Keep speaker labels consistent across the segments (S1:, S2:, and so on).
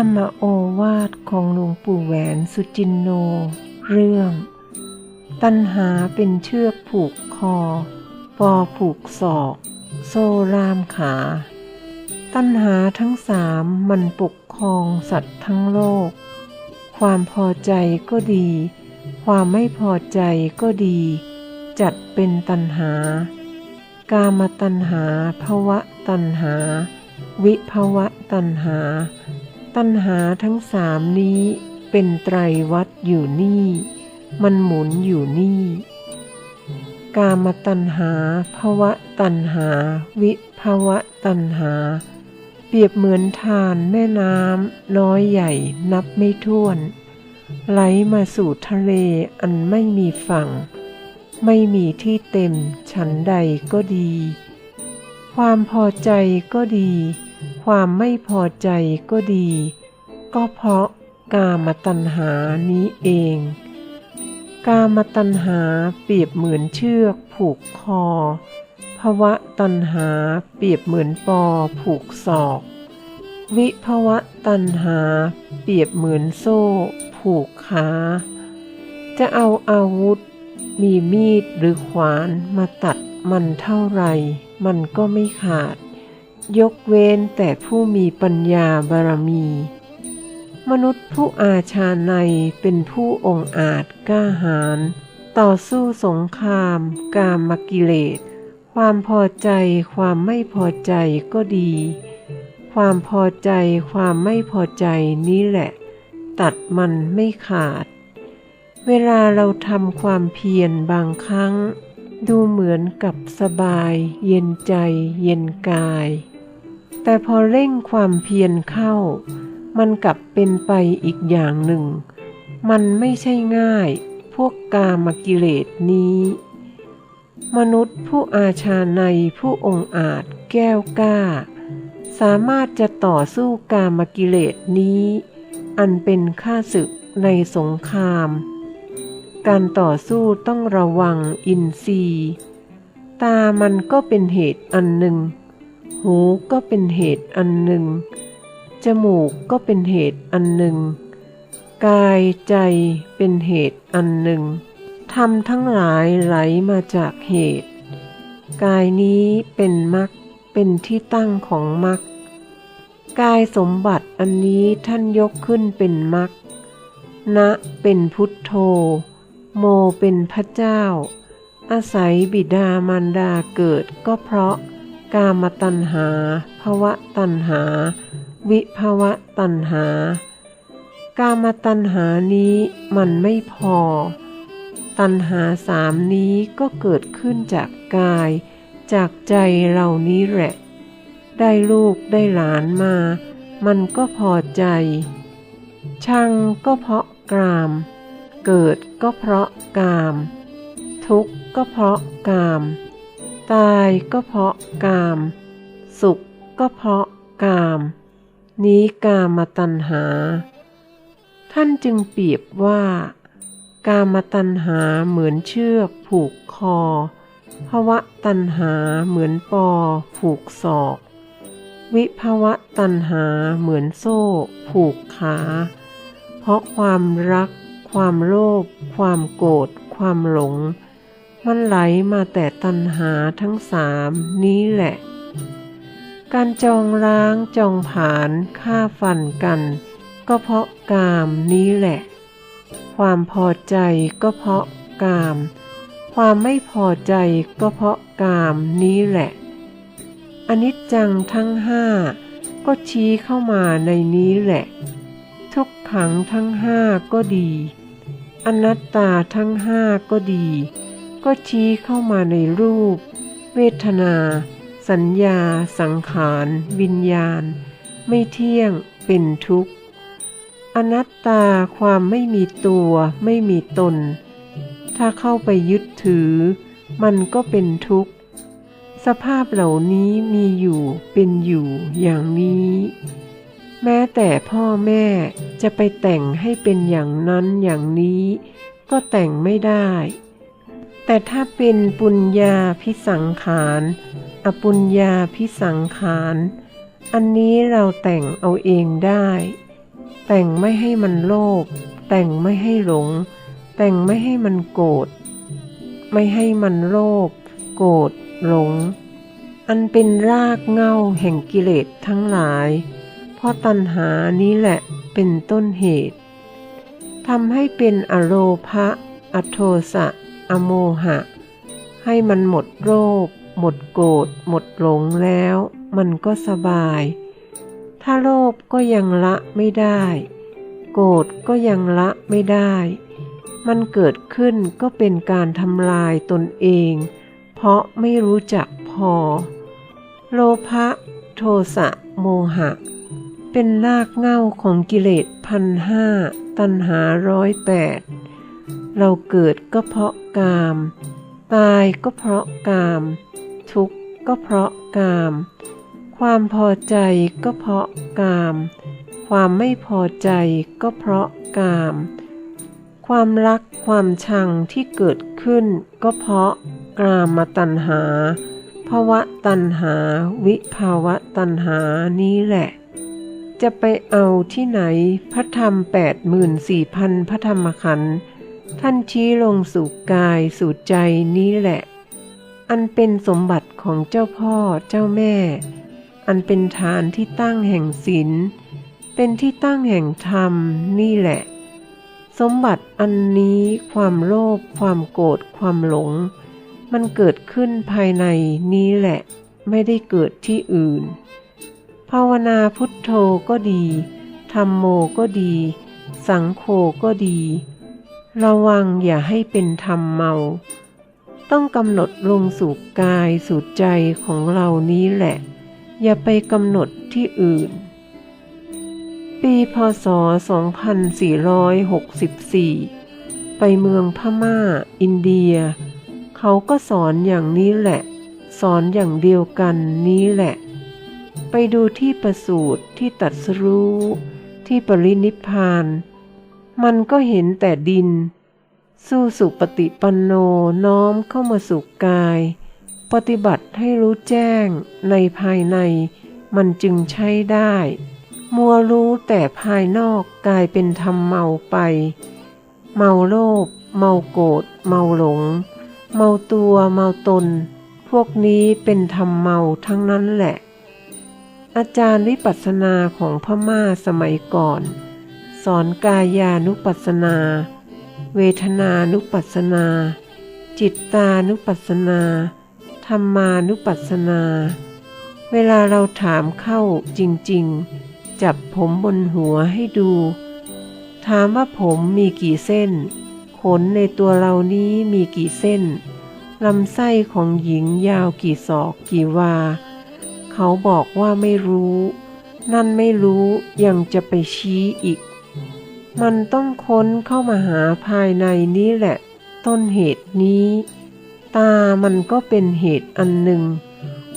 S1: รรมโอวาทของหลวงปู่แหวนสุจินโน เรื่อง ตัณหาเป็นเชือกผูกคอ ปอผูกศอก โซ่ล่ามขา ตัณหาทั้งสามมันปกครองสัตว์ทั้งโลก ความพอใจก็ดี ความไม่พอใจก็ดี จัดเป็นตัณหา กามตัณหาภวะตัณหา วิภวะตัณหา ตัณหาทั้งสามนี้เป็นไตรวัตอยู่นี่ มันหมุนอยู่นี่ กามตัณหาภวะตัณหา วิภวะตัณหา เปรียบเหมือนทานแม่น้ำน้อยใหญ่นับไม่ถ้วน ไหลมาสู่ทะเลอันไม่มีฝั่ง ไม่มีที่เต็มฉันใดก็ดี ความพอใจก็ดี ความไม่พอใจก็ดี ก็เพราะกามตัณหานี้เอง กามตัณหาเปรียบเหมือนเชือกผูกคอ ภวะตัณหาเปรียบเหมือนปอผูกศอก วิภวะตัณหาเปรียบเหมือนโซ่ผูกขา จะเอาอาวุธ มีมีดหรือขวานมาตัดมันเท่าไร มันก็ไม่ขาด ยกเว้นแต่ผู้มีปัญญาบารมี มนุษย์ผู้อาชาในเป็นผู้องอาจกล้าหาญต่อสู้สงคราม กามกิเลส ความพอใจความไม่พอใจก็ดี ความพอใจความไม่พอใจนี้แหละ ตัดมันไม่ขาด เวลาเราทำความเพียรบางครั้งดูเหมือนกับสบาย เย็นใจ เย็นกาย แต่พอเร่งความเพียรเข้า มันกลับเป็นไปอีกอย่างหนึ่ง มันไม่ใช่ง่าย พวกกามกิเลสนี้ มนุษย์ผู้อาชาในผู้องอาจแก้วกล้า สามารถจะต่อสู้กามกิเลสนี้ อันเป็นข้าศึกในสงคราม การต่อสู้ต้องระวังอินทรีย์ ตามันก็เป็นเหตุอันหนึ่ง หูก็เป็นเหตุอันหนึ่ง จมูกก็เป็นเหตุอันหนึ่ง กายใจเป็นเหตุอันหนึ่งธรรมทั้งหลายไหลมาจากเหตุ กายนี้เป็นมรรคเป็นที่ตั้งของมรรคกายสมบัติอันนี้ท่านยกขึ้นเป็นมรรคนะเป็นพุทโธ โมเป็นพระเจ้า อาศัยบิดามารดาเกิดก็เพราะ กามตัณหา ภวะตัณหา วิภวะตัณหา กามตัณหานี้มันไม่พอ ตัณหาสามนี้ก็เกิดขึ้นจากกาย จากใจเรานี้แหละ ได้ลูกได้หลานมา มันก็พอใจชังก็เพราะกราม เกิดก็เพราะกาม ทุกข์ก็เพราะกาม ตายก็เพราะกาม สุขก็เพราะกาม นี้กามตัณหา ท่านจึงเปรียบว่า กามตัณหาเหมือนเชือกผูกคอภวะตัณหาเหมือนปอผูกศอก วิภวะตัณหาเหมือนโซ่ผูกขา เพราะความรัก ความโลภความโกรธความหลง มันไหลมาแต่ตัณหาทั้งสามนี้แหละ การจองล้างจองผานฆ่าฟันกัน ก็เพราะกามนี้แหละ ความพอใจก็เพราะกาม ความไม่พอใจก็เพราะกามนี้แหละ อนิจจังทั้งห้าก็ชี้เข้ามาในนี้แหละ ทุกขังทั้งห้าก็ดี อนัตตาทั้งห้าก็ดี ก็ชี้เข้ามาในรูป เวทนา สัญญา สังขาร วิญญาณ ไม่เที่ยงเป็นทุกข์ อนัตตาความไม่มีตัวไม่มีตน ถ้าเข้าไปยึดถือ มันก็เป็นทุกข์ สภาพเหล่านี้มีอยู่เป็นอยู่อย่างนี้ แม้แต่พ่อแม่จะไปแต่งให้เป็นอย่างนั้นอย่างนี้ ก็แต่งไม่ได้ แต่ถ้าเป็นปุญญาพิสังขารอปุญญาพิสังขาร อันนี้เราแต่งเอาเองได้ แต่งไม่ให้มันโลภ แต่งไม่ให้หลง แต่งไม่ให้มันโกรธ ไม่ให้มันโลภ โกรธ หลง อันเป็นรากเหง้าแห่งกิเลสทั้งหลาย เพราะตัณหานี้แหละเป็นต้นเหตุทำให้เป็นอโลภะอโทสะ อโมหะ ให้มันหมดโรค หมดโกรธหมดหลงแล้ว มันก็สบาย ถ้าโลภก็ยังละไม่ได้ โกรธก็ยังละไม่ได้ มันเกิดขึ้นก็เป็นการทำลายตนเอง เพราะไม่รู้จักพอ โลภะโทสะโมหะ เป็นรากเหง้าของกิเลสพันห้าตัณหาร้อยแปด เราเกิดก็เพราะกาม ตายก็เพราะกาม ทุกข์ก็เพราะกาม ความพอใจก็เพราะกาม ความไม่พอใจก็เพราะกาม ความรักความชังที่เกิดขึ้นก็เพราะกามตัณหาภวะตัณหา วิภาวะตัณหานี้แหละ จะไปเอาที่ไหนพระธรรมแปดหมื่นสี่พันพระธรรมขันธ์ ท่านชี้ลงสู่กายสู่ใจนี้แหละ อันเป็นสมบัติของเจ้าพ่อเจ้าแม่ อันเป็นฐานที่ตั้งแห่งศีลเป็นที่ตั้งแห่งธรรมนี่แหละ สมบัติอันนี้ความโลภความโกรธความหลง มันเกิดขึ้นภายในนี้แหละ ไม่ได้เกิดที่อื่น ภาวนาพุทโธก็ดีธรรมโมก็ดี สังโฆก็ดี ระวังอย่าให้เป็นธรรมเมา ต้องกำหนดลงสู่กายสู่ใจของเรานี้แหละ อย่าไปกำหนดที่อื่น ปีพศ 2464 ไปเมืองพม่า อินเดีย เขาก็สอนอย่างนี้แหละ สอนอย่างเดียวกันนี้แหละ ไปดูที่ประสูตรที่ตัดสรู้ที่ปรินิพพาน มันก็เห็นแต่ดิน สู้สุปฏิปันโนน้อมเข้ามาสู่กาย ปฏิบัติให้รู้แจ้งในภายใน มันจึงใช้ได้ มัวรู้แต่ภายนอกกลายเป็นธรรมเมาไป เมาโลภเมาโกรธเมาหลง เมาตัวเมาตน พวกนี้เป็นธรรมเมาทั้งนั้นแหละ อาจารย์วิปัสสนาของพม่าสมัยก่อน อนกายานุปัสสนา เวทนานุปัสสนา จิตตานุปัสสนาธรรมานุปัสสนา เวลาเราถามเข้าจริงๆ จับผมบนหัวให้ดู ถามว่าผมมีกี่เส้น ขนในตัวเรานี้มีกี่เส้นลำไส้ของหญิงยาวกี่ศอกกี่วา เขาบอกว่าไม่รู้ นั่นไม่รู้ยังจะไปชี้อีก มันต้องค้นเข้ามาหาภายในนี้แหละ ต้นเหตุนี้ ตามันก็เป็นเหตุอันหนึ่ง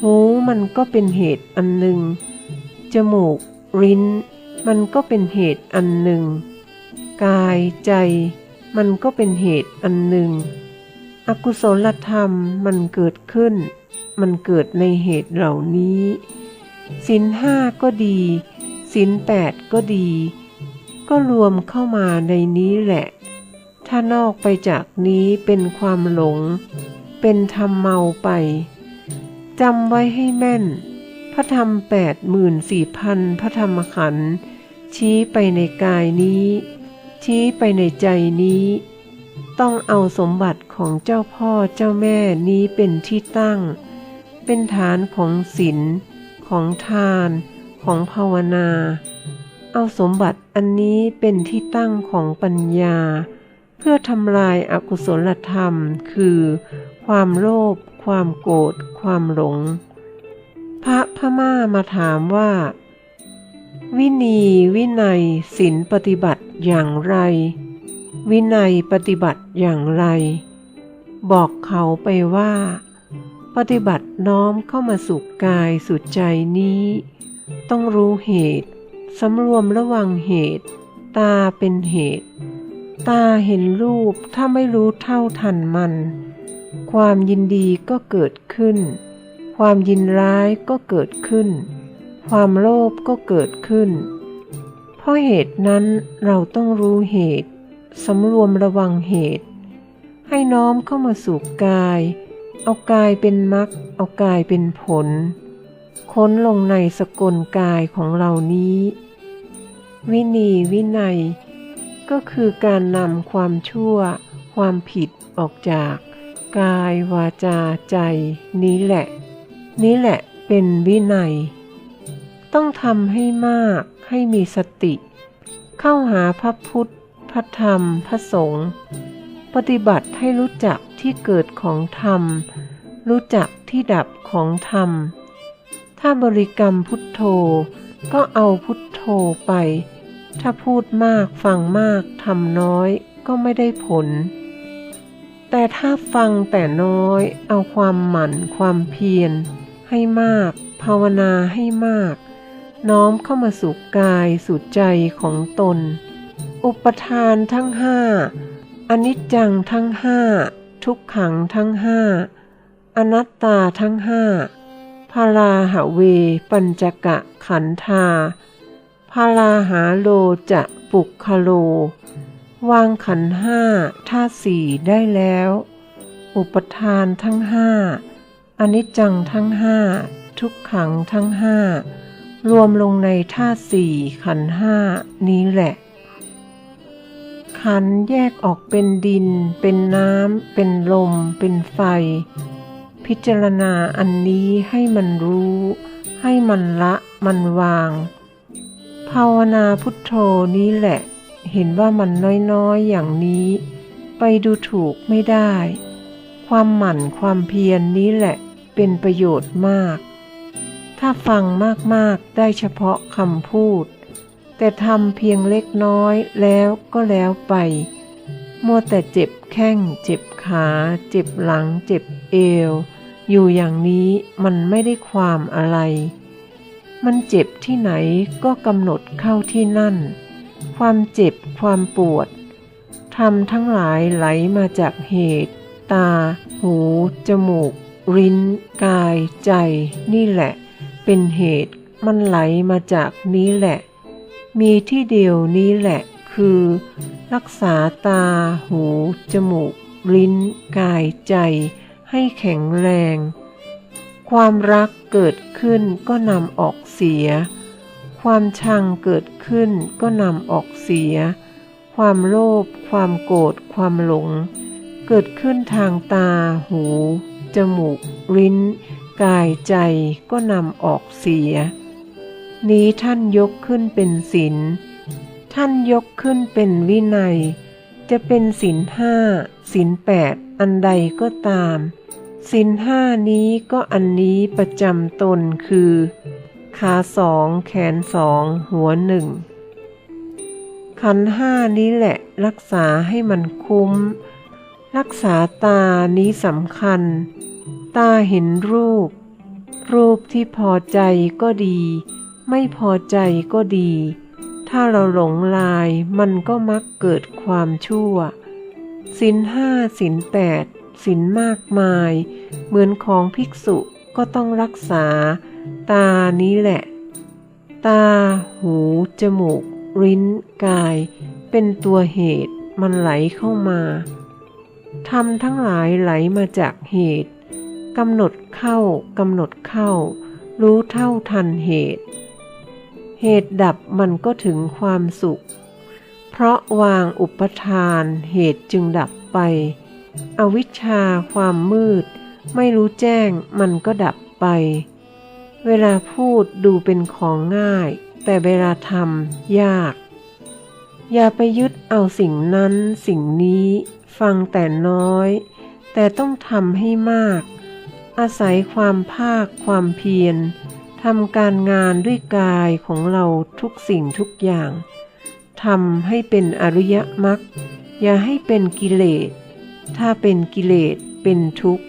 S1: หูมันก็เป็นเหตุอันหนึ่ง จมูกลิ้น มันก็เป็นเหตุอันหนึ่ง กายใจ มันก็เป็นเหตุอันหนึ่ง อกุศลธรรมมันเกิดขึ้น มันเกิดในเหตุเหล่านี้ศีลห้าก็ดีศีลแปดก็ดี ก็รวมเข้ามาในนี้แหละ ถ้านอกไปจากนี้เป็นความหลง เป็นธรรมเมาไปจำไว้ให้แม่น พระธรรมแปดหมื่นสี่พันพระธรรมขันธ์ชี้ไปในกายนี้ ชี้ไปในใจนี้ ต้องเอาสมบัติของเจ้าพ่อเจ้าแม่นี้เป็นที่ตั้ง เป็นฐานของศีลของทาน ของภาวนา เอาสมบัติอันนี้เป็นที่ตั้งของปัญญา เพื่อทำลายอากุศลธรรม คือ ความโลภความโกรธความหลง พระพม่ามาถามว่า วินีวินัยศีลปฏิบัติอย่างไร วินัยปฏิบัติอย่างไร บอกเขาไปว่า ปฏิบัติน้อมเข้ามาสู่กายสู่ใจนี้ ต้องรู้เหตุ สำรวมระวังเหตุ ตาเป็นเหตุ ตาเห็นรูปถ้าไม่รู้เท่าทันมัน ความยินดีก็เกิดขึ้น ความยินร้ายก็เกิดขึ้น ความโลภก็เกิดขึ้น เพราะเหตุนั้นเราต้องรู้เหตุสำรวมระวังเหตุ ให้น้อมเข้ามาสู่กาย เอากายเป็นมรรคเอากายเป็นผล ค้นลงในสกลกายของเรานี้ วินีวินัย ก็คือการนำความชั่ว ความผิดออกจาก กายวาจาใจนี้แหละ นี้แหละเป็นวินัย ต้องทำให้มากให้มีสติ เข้าหาพระพุทธ พระธรรม พระสงฆ์ปฏิบัติให้รู้จักที่เกิดของธรรม รู้จักที่ดับของธรรม ถ้าบริกรรมพุทโธ ก็เอาพุทโธไป ถ้าพูดมากฟังมากทำน้อยก็ไม่ได้ผล แต่ถ้าฟังแต่น้อย เอาความหมั่นความเพียร ให้มาก ภาวนาให้มาก น้อมเข้ามาสู่กายสู่ใจของตน อุปทานทั้งห้าอนิจจังทั้งห้าทุกขังทั้งห้าอนัตตาทั้งห้า พาราหาเว ปัญจกะขันธาพาราหาโลจะปุกคโล วางขันห้าท่าสี่ได้แล้ว อุปทานทั้งห้าอนิจจังทั้งห้าทุกขังทั้งห้ารวมลงในท่าสี่ขันห้านี้แหละ ขันแยกออกเป็นดิน เป็นน้ำ เป็นลม เป็นไฟ พิจารณาอันนี้ให้มันรู้ ให้มันละมันวาง ภาวนาพุทโธนี้แหละ เห็นว่ามันน้อยๆอย่างนี้ ไปดูถูกไม่ได้ ความหมั่นความเพียรนนี้แหละเป็นประโยชน์มาก ถ้าฟังมากๆได้เฉพาะคำพูด แต่ทำเพียงเล็กน้อยแล้วก็แล้วไปมัวแต่เจ็บแข้ง เจ็บขา เจ็บหลัง เจ็บเอว อยู่อย่างนี้มันไม่ได้ความอะไร มันเจ็บที่ไหนก็กำหนดเข้าที่นั่น ความเจ็บความปวดทำทั้งหลายไหลมาจากเหตุ ตา หู จมูก ริ้น กาย ใจ นี่แหละ เป็นเหตุมันไหลมาจากนี้แหละ มีที่เดียวนี้แหละ คือ รักษาตา หู จมูก ลิ้น กาย ใจ ให้แข็งแรง ความรักเกิดขึ้นก็นำออกเสีย ความชังเกิดขึ้นก็นำออกเสีย ความโลภความโกรธความหลง เกิดขึ้นทางตา หู จมูก ลิ้น กายใจก็นำออกเสีย นี้ท่านยกขึ้นเป็นศีลท่านยกขึ้นเป็นวินัยจะเป็นศีลห้าศีลแปดอันใดก็ตาม ศีลห้านี้ก็อันนี้ประจำตนคือขาสองแขนสองหัวหนึ่งขันห้านี้แหละรักษาให้มันคุ้ม รักษาตานี้สำคัญ ตาเห็นรูป รูปที่พอใจก็ดี ไม่พอใจก็ดี ถ้าเราหลงลายมันก็มักเกิดความชั่วสินห้าสินแปด สินมากมาย เหมือนของภิกษุก็ต้องรักษา ตานี้แหละ ตา หู จมูกลิ้น กาย เป็นตัวเหตุมันไหลเข้ามาทำทั้งหลายไหลมาจากเหตุกำหนดเข้ากำหนดเข้า รู้เท่าทันเหตุ เหตุดับมันก็ถึงความสุข เพราะวางอุปทานเหตุจึงดับไป อวิชชาความมืด ไม่รู้แจ้งมันก็ดับไป เวลาพูดดูเป็นของง่าย แต่เวลาทำยาก อย่าไปยึดเอาสิ่งนั้นสิ่งนี้ ฟังแต่น้อย แต่ต้องทำให้มาก อาศัยความภาคความเพียรทำการงานด้วยกายของเราทุกสิ่งทุกอย่างทำให้เป็นอริยมรรคอย่าให้เป็นกิเลส ถ้าเป็นกิเลสเป็นทุกข์